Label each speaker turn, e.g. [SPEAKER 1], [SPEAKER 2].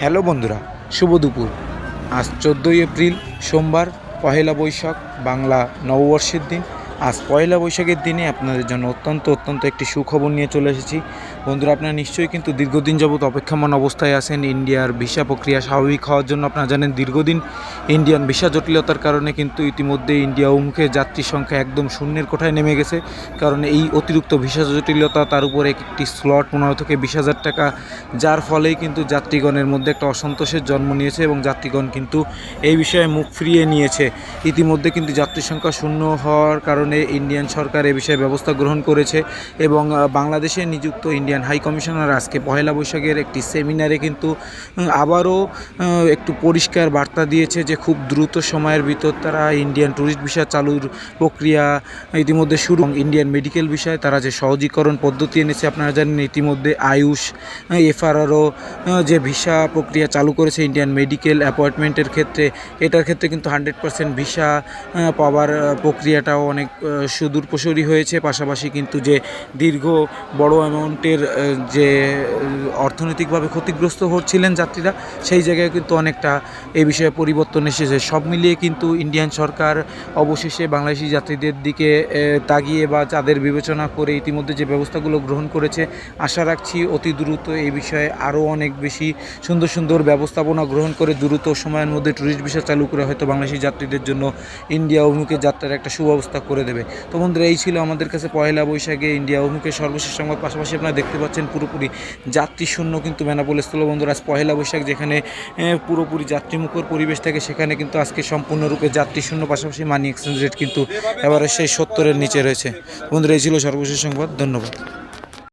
[SPEAKER 1] Hello বন্ধুরা শুভ দুপুর। আজ চোদ্দোই এপ্রিল সোমবার পহেলা বৈশাখ বাংলা নববর্ষের দিন। আজ পয়লা বৈশাখের দিনে আপনাদের জন্য অত্যন্ত অত্যন্ত একটি সুখবর নিয়ে চলে এসেছি। বন্ধুরা, আপনারা নিশ্চয়ই কিন্তু দীর্ঘদিন যাবৎ অপেক্ষমান অবস্থায় আছেন। ইন্ডিয়ার ভিসা প্রক্রিয়া স্বাভাবিক হওয়ার জন্য আপনারা জানেন দীর্ঘদিন ইন্ডিয়ান ভিসা জটিলতার কারণে কিন্তু ইতিমধ্যে ইন্ডিয়া অভিমুখে যাত্রী সংখ্যা একদম শূন্যের কোঠায় নেমে গেছে। কারণ এই অতিরিক্ত ভিসা জটিলতা তার উপরে একটি স্লট পনেরো থেকে বিশ হাজার টাকা, যার ফলেই কিন্তু যাত্রীগণের মধ্যে একটা অসন্তোষের জন্ম নিয়েছে এবং যাত্রীগণ কিন্তু এই বিষয়ে মুখ ফিরিয়ে নিয়েছে। ইতিমধ্যে কিন্তু যাত্রী সংখ্যা শূন্য হওয়ার কারণে ইন্ডিয়ান সরকার এ বিষয়ে ব্যবস্থা গ্রহণ করেছে এবং বাংলাদেশে নিযুক্ত ইন্ডিয়ান হাই কমিশনার আজকে পহেলা বৈশাখের একটি সেমিনারে কিন্তু আবারও একটু পরিষ্কার বার্তা দিয়েছে যে খুব দ্রুত সময়ের ভিতর তারা ইন্ডিয়ান ট্যুরিস্ট ভিসা চালুর প্রক্রিয়া ইতিমধ্যে শুরু ইন্ডিয়ান মেডিকেল বিষয়ে তারা যে সহজীকরণ পদ্ধতি এনেছে, আপনারা জানেন ইতিমধ্যে আয়ুষ এফআরআরও যে ভিসা প্রক্রিয়া চালু করেছে ইন্ডিয়ান মেডিকেল অ্যাপয়েন্টমেন্টের ক্ষেত্রে, এটার ক্ষেত্রে কিন্তু হান্ড্রেড পার্সেন্ট ভিসা পাওয়ার প্রক্রিয়াটাও অনেক সুদূর প্রসারী হয়েছে, পাশাপাশি কিন্তু যে দীর্ঘ বড় অ্যামাউন্টের যে অর্থনৈতিকভাবে ক্ষতিগ্রস্ত হচ্ছিলেন যাত্রীরা, সেই জায়গায় কিন্তু অনেকটা এ বিষয়ে পরিবর্তন এসেছে। সব মিলিয়ে কিন্তু ইন্ডিয়ান সরকার অবশেষে বাংলাদেশি যাত্রীদের দিকে তাকিয়ে বা তাদের বিবেচনা করে ইতিমধ্যে যে ব্যবস্থাগুলো গ্রহণ করেছে, আশা রাখছি অতি দ্রুত এই বিষয়ে আরও অনেক বেশি সুন্দর সুন্দর ব্যবস্থাপনা গ্রহণ করে দ্রুত সময়ের মধ্যে ট্যুরিস্ট ভিসা চালু করে হয়তো বাংলাদেশি যাত্রীদের জন্য ইন্ডিয়া অভিমুখে যাত্রার একটা সুব্যবস্থা করে দেবে। তো বন্ধুরা, এই ছিল আমাদের কাছে পয়লা বৈশাখে ইন্ডিয়া অভিমুখে সর্বশেষ সংবাদ। পাশাপাশি আপনারা দেখতে পাচ্ছেন পুরোপুরি যাত্রী শূন্য কিন্তু বেনাপোল স্থল বন্ধুরা, আজ পয়লা বৈশাখ যেখানে পুরোপুরি যাত্রীমুখর পরিবেশ থাকে, সেখানে কিন্তু আজকে সম্পূর্ণরূপে যাত্রী শূন্য, পাশাপাশি মানি এক্সচেঞ্জ রেট কিন্তু এবারে সেই সত্তরের নিচে রয়েছে। বন্ধুরা, এই ছিল সর্বশেষ সংবাদ। ধন্যবাদ।